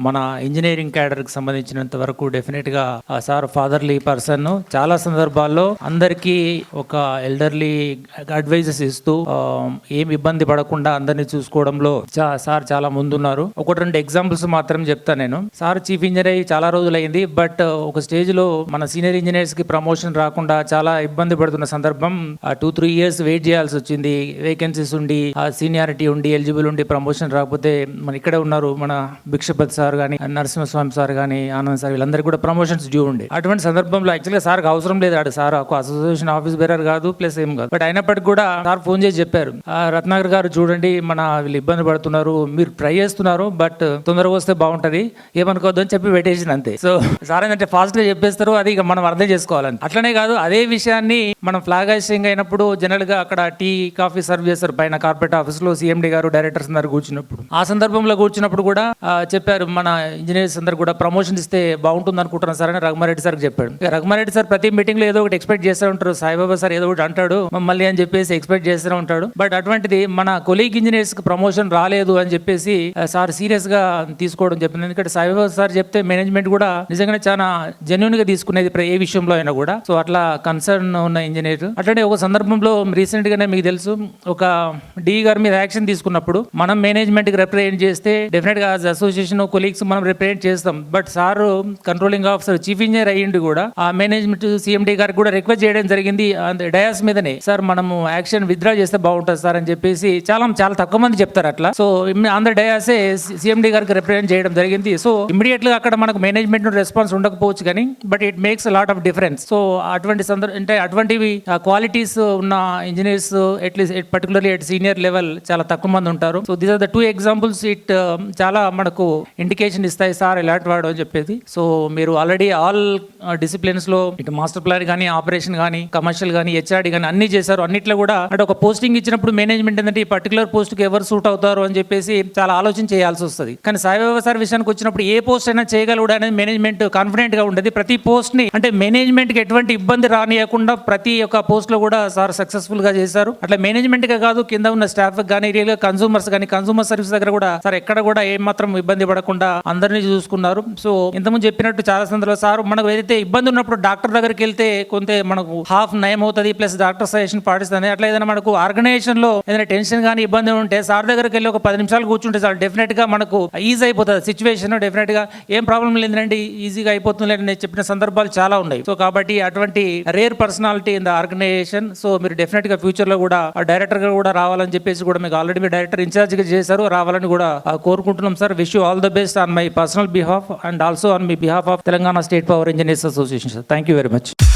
మన ఇంజనీరింగ్ క్యాడర్కి సంబంధించినంత వరకు డెఫినెట్గా ఆ సార్ ఫాదర్లీ పర్సన్ చాలా సందర్భాల్లో అందరికీ ఒక ఎల్డర్లీ అడ్వైజెస్ ఇస్తూ ఏం ఇబ్బంది పడకుండా అందరినీ చూసుకోవడంలో చా- సార్ చాలా ముందున్నారు. ఒకటి రెండు ఎగ్జాంపుల్స్ మాత్రం చెప్తాను నేను. సార్ చీఫ్ ఇంజనీర్ అయ్యి చాలా రోజులైంది బట్ ఒక స్టేజ్లో మన సీనియర్ ఇంజనీర్స్కి ప్రమోషన్ రాకుండా చాలా ఇబ్బంది పడుతున్న సందర్భం టూ త్రీ ఇయర్స్ వెయిట్ చేయాల్సి వచ్చింది. వేకెన్సీస్ ఉండి ఆ సీనియారిటీ ఉండి ఎలిజిబుల్ ఉండి ప్రమోషన్ రాకపోతే మన ఇక్కడే ఉన్నారు మన భిక్షపతి సార్. గానీ నరసింహస్వామి సార్ కానీ ఆనంద్ సార్ వీళ్ళందరికీ కూడా ప్రమోషన్స్ డ్యూ ఉండే. అటువంటి సందర్భంలో యాక్చువల్గా సార్కి అవసరం లేదు ఆడు సార్ ఒక అసోసియేషన్ ఆఫీస్ బేరర్ కాదు ప్లస్ ఏం కాదు. బట్ అయినప్పటికీ కూడా సార్ ఫోన్ చేసి చెప్పారు. రత్నాకర్ గారు చూడండి మన వీళ్ళు ఇబ్బంది పడుతున్నారు మీరు ట్రై చేస్తున్నారు బట్ తొందరగా వస్తే బాగుంటది ఏమనుకోవద్దు అని చెప్పి పెట్టేసింది అంతే. సో సార్ ఏంటంటే ఫాస్ట్గా చెప్పేస్తారు అది ఇక మనం అర్థం చేసుకోవాలని. అట్లనే కాదు అదే విషయాన్ని మనం ఫ్లాగ్ హాయిస్టింగ్ అయినప్పుడు జనరల్గా అక్కడ టీ కాఫీ సర్వ్ చేస్తారు పైన కార్పొరేట్ ఆఫీస్లో సీఎండీ గారు డైరెక్టర్స్ అందరు కూర్చున్నప్పుడు. ఆ సందర్భంలో కూర్చున్నప్పుడు కూడా చెప్పారు మన ఇంజనీర్స్ అందరు కూడా ప్రమోషన్ ఇస్తే బాగుంటుంది అనుకుంటున్నాను సార్ అని రఘుమారెడ్డి సార్ చెప్పాడు. ఇక రఘుమారెడ్డి సార్ ప్రతి మీటింగ్లో ఏదో ఒకటి ఎక్స్పెక్ట్ చేస్తూ ఉంటారు. సాయిబాబా సార్ ఏదో ఒకటి అంటాడు. మమ్మల్ని అని చెప్పేసి ఎక్స్పెక్ట్ చేస్తూ ఉంటాడు. బట్ అటువంటిది మన కొలీగ్ ఇంజనీర్స్కి ప్రమోషన్ రాలేదు అని చెప్పేసి సార్ సీరియస్గా తీసుకోవడం చెప్పింది ఎందుకంటే సాయిబాబా సార్ చెప్తే మేనేజ్మెంట్ కూడా నిజంగానే చాలా జెన్యున్గా తీసుకునేది ప్ర- ఏ విషయంలో అయినా కూడా. సో అట్లా కన్సర్న్ ఉన్న ఇంజనీర్ అట్లనే ఒక సందర్భంలో రీసెంట్ గానే మీకు తెలుసు ఒక డి గారి మీద యాక్షన్ తీసుకున్నప్పుడు మనం మేనేజ్మెంట్కి రిప్రజెంట్ చేస్తే డెఫినెట్గా అసోసియేషన్ వీక్స్ మనం రిప్రజెంట్ చేస్తాం. But sir controlling officer chief engineer అయ్యిండు కూడా ఆ మేనేజ్మెంట్ సీఎండి గారికి కూడా రిక్వెస్ట్ చేయడం జరిగింది. డయాస్ మీదనే సార్ మనము యాక్షన్ విత్డ్రా చేస్తే బాగుంటుంది సార్ అని చెప్పేసి చాలా చాలా తక్కువ మంది చెప్తారు అట్లా. సో ఆంధ్ర డయాసే సీఎండి గారికి రిప్రజెంట్ చేయడం జరిగింది. సో ఇమీడియట్గా అక్కడ మనకు మేనేజ్మెంట్ రెస్పాన్స్ ఉండకపోవచ్చు కానీ but it makes lot of difference so అటువంటి సందర్భం అంటే అటువంటివి క్వాలిటీస్ ఉన్న engineers at least particularly at senior level చాలా తక్కువ మంది ఉంటారు. So these are the two examples it చాలా మనకు ఇండికేషన్ ఇస్తాయి సార్ ఎలాంటి వాడు అని చెప్పేది. సో మీరు ఆల్రెడీ ఆల్ డిసిప్లిన్స్లో ఇటు మాస్టర్ ప్లాన్ కానీ ఆపరేషన్ కానీ కమర్షియల్ కానీ హెచ్ఆర్డి కానీ అన్ని చేశారు. అన్నిట్లో కూడా అంటే ఒక పోస్టింగ్ ఇచ్చినప్పుడు మేనేజ్మెంట్ ఏంటంటే ఈ పర్టికులర్ పోస్ట్కి ఎవరు సూట్ అవుతారు అని చెప్పేసి చాలా ఆలోచన చేయాల్సి వస్తుంది. కానీ సాయిబాబా సార్ విషయానికి వచ్చినప్పుడు ఏ పోస్ట్ అయినా చేయగలడు అనేది మేనేజ్మెంట్ కాన్ఫిడెంట్గా ఉండేది. ప్రతి పోస్ట్ని అంటే మేనేజ్మెంట్కి ఎటువంటి ఇబ్బంది రానియకుండా ప్రతి ఒక్క పోస్ట్లో కూడా సార్ సక్సెస్ఫుల్గా చేశారు. అట్లా మేనేజ్మెంట్గా కాదు కింద ఉన్న స్టాఫ్ కానీ రియల్గా కన్సూమర్స్ కానీ కన్సూమర్ సర్వీస్ దగ్గర కూడా సార్ ఎక్కడ కూడా ఏ మాత్రం ఇబ్బంది పడకుండా అందరినీ చూసుకున్నారు. సో ఇంతకుముందు చెప్పినట్టు చాలా సందర్భాలు సార్ మనకు ఏదైతే ఇబ్బంది ఉన్నప్పుడు డాక్టర్ దగ్గరికి వెళ్తే కొంత మనకు హాఫ్ నయం అవుతుంది ప్లస్ డాక్టర్ సజెషన్ పాటిస్తుంది. అట్లా ఏదైనా మనకు ఆర్గనైజేషన్లో ఏదైనా టెన్షన్ కానీ ఇబ్బంది ఉంటే సార్ దగ్గరికి వెళ్ళి ఒక పది నిమిషాలు కూర్చుంటే సార్ డెఫినెట్గా మనకు ఈజీ అయిపోతుంది సిచ్యువేషన్ డెఫినెట్గా ఏం ప్రాబ్లం లేదండి ఈజీగా అయిపోతుంది అని నేను చెప్పిన సందర్భాలు చాలా ఉన్నాయి. సో కాబట్టి అటువంటి rare personality in the organization. So మీరు డెఫినెట్గా ఫ్యూచర్లో కూడా డైరెక్టర్గా కూడా రావాలని చెప్పేసి కూడా మీకు ఆల్రెడీ మీ డైరెక్టర్ ఇన్ఛార్జ్గా చేశారు. రావాలని కూడా కోరుకుంటున్నాం sir. Wish you all the best. on my personal behalf and also on behalf of Telangana State Power Engineers Association. Thank you very much.